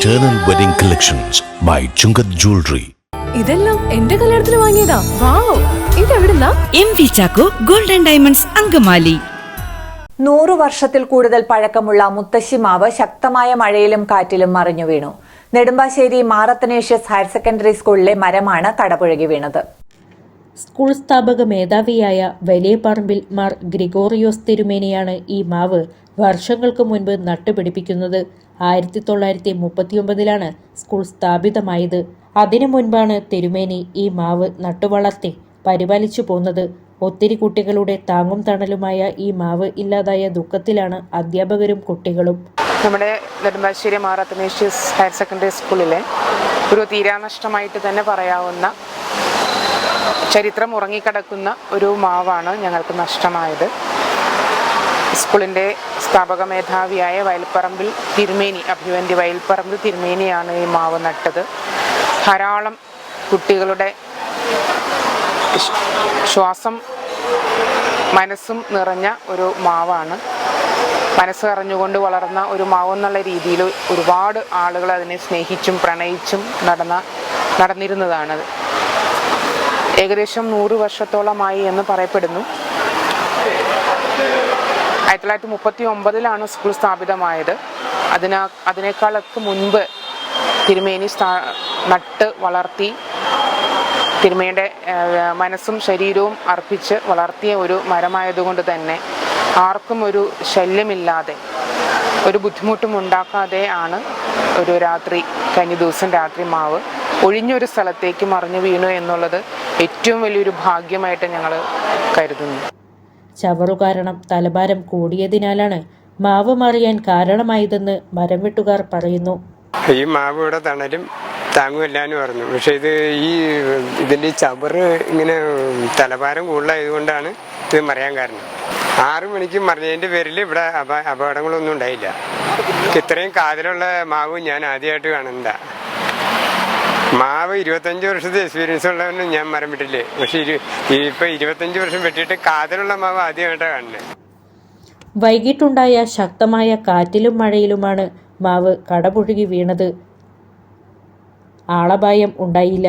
Eternal Wedding Collections by Chungat Jewelry. ഇതെല്ലാം എന്റെ കല്യാണത്തിന് വാങ്ങിയതാ. Wow ഇതെവിടുന്നാ? M V Chacko golden diamonds Angamaly. നൂറു വർഷത്തിൽ കൂടുതൽ പഴക്കമുള്ള മുത്തശ്ശി മാവ് ശക്തമായ മഴയിലും കാറ്റിലും മറിഞ്ഞു വീണു. നെടുമ്പാശ്ശേരി മാറത്തനേഷ്യസ് ഹയർ സെക്കൻഡറി സ്കൂളിലെ മരമാണ് കടപുഴകി വീണത്. സ്കൂൾ സ്ഥാപക മേധാവിയായ വലിയ പറമ്പിൽ മാർ ഗ്രിഗോറിയോസ് തിരുമേനിയാണ് ഈ മാവ് വർഷങ്ങൾക്ക് മുൻപ് നട്ടുപിടിപ്പിക്കുന്നത്. ആയിരത്തി തൊള്ളായിരത്തി മുപ്പത്തിയൊമ്പതിലാണ് സ്കൂൾ സ്ഥാപിതമായത്. അതിനു മുൻപാണ് തിരുമേനി ഈ മാവ് നട്ടുവളർത്തി പരിപാലിച്ചു പോന്നത്. ഒത്തിരി കുട്ടികളുടെ താങ്ങും തണലുമായ ഈ മാവ് ഇല്ലാതായ ദുഃഖത്തിലാണ് അധ്യാപകരും കുട്ടികളും. നമ്മുടെ നെടുമ്പാശ്ശേരി മാറത്തനേഷ്യസ് ഹയർ സെക്കൻഡറി സ്കൂളിലെ ഒരു തീരാനഷ്ടമായിട്ട് തന്നെ പറയാവുന്ന ചരിത്രം ഉറങ്ങിക്കിടക്കുന്ന ഒരു മാവാണ് ഞങ്ങൾക്ക് നഷ്ടമായത്. സ്കൂളിന്റെ സ്ഥാപക മേധാവിയായ വയൽപ്പറമ്പിൽ തിരുമേനി അഭിവന്തി വയൽപ്പറമ്പിൽ തിരുമേനിയാണ് ഈ മാവ് നട്ടത്. ധാരാളം കുട്ടികളുടെ ശ്വാസം മനസ്സും നിറഞ്ഞ ഒരു മാവാണ്. മനസ്സ് അറിഞ്ഞുകൊണ്ട് വളർന്ന ഒരു മാവ് എന്നുള്ള രീതിയിൽ ഒരുപാട് ആളുകൾ അതിനെ സ്നേഹിച്ചും പ്രണയിച്ചും നടന്ന നടന്നിരുന്നതാണത് ഏകദേശം നൂറ് വർഷത്തോളമായി എന്ന് പറയപ്പെടുന്നു. ആയിരത്തി തൊള്ളായിരത്തി മുപ്പത്തി ഒമ്പതിലാണ് സ്കൂൾ സ്ഥാപിതമായത്. അതിനാ അതിനേക്കാളൊക്കെ മുൻപ് തിരുമേനി സ്ഥാ നട്ട് വളർത്തി തിരുമയുടെ ഏഹ്, മനസ്സും ശരീരവും അർപ്പിച്ച് വളർത്തിയ ഒരു മരമായതുകൊണ്ട് തന്നെ ആർക്കും ഒരു ശല്യമില്ലാതെ ഒരു ബുദ്ധിമുട്ടും ഉണ്ടാക്കാതെ ആണ് ഒരു രാത്രി കഴിഞ്ഞ ദിവസം രാത്രി മാവ് ഒഴിഞ്ഞൊരു സ്ഥലത്തേക്ക് മറിഞ്ഞു വീണു എന്നുള്ളത് ഏറ്റവും വലിയൊരു ഭാഗ്യമായിട്ട് ഞങ്ങൾ കരുതുന്നു. ചവറു കാരണം തലഭാരം കൂടിയതിനാലാണ് മാവ് മറിയാൻ കാരണമായതെന്ന് മരം വെട്ടുകാർ പറയുന്നു. ഈ മാവ് ഇവിടെ തണലും താങ്ങുമില്ലാന്ന് പറഞ്ഞു പക്ഷെ ഇത് ഈ ഇതിന്റെ ചവറ് ഇങ്ങനെ തലഭാരം കൂടുതലായതുകൊണ്ടാണ് ഇത് മറിയാൻ കാരണം. ആറു മണിക്ക് മറിഞ്ഞതിന്റെ പേരിൽ ഇവിടെ അപ അപകടങ്ങളൊന്നും ഉണ്ടായില്ല. ഇത്രയും കാതിലുള്ള മാവ് ഞാൻ ആദ്യമായിട്ട് കാണുന്നതാ. മാവ് ഇരുപത്തഞ്ച് വർഷത്തെ എക്സ്പീരിയൻസ് ഉള്ളവനും ഞാൻ മരം വിട്ടില്ലേ? പക്ഷെ ഇപ്പൊ ഇരുപത്തഞ്ച് വർഷം വെട്ടിയിട്ട് കാതലുള്ള മാവ് ആദ്യമായിട്ടാണ് കാണുന്നത് വൈകിട്ടുണ്ടായ ശക്തമായ കാറ്റിലും മഴയിലുമാണ് മാവ് കടപുഴുകി വീണത്. ആളപായം ഉണ്ടായില്ല.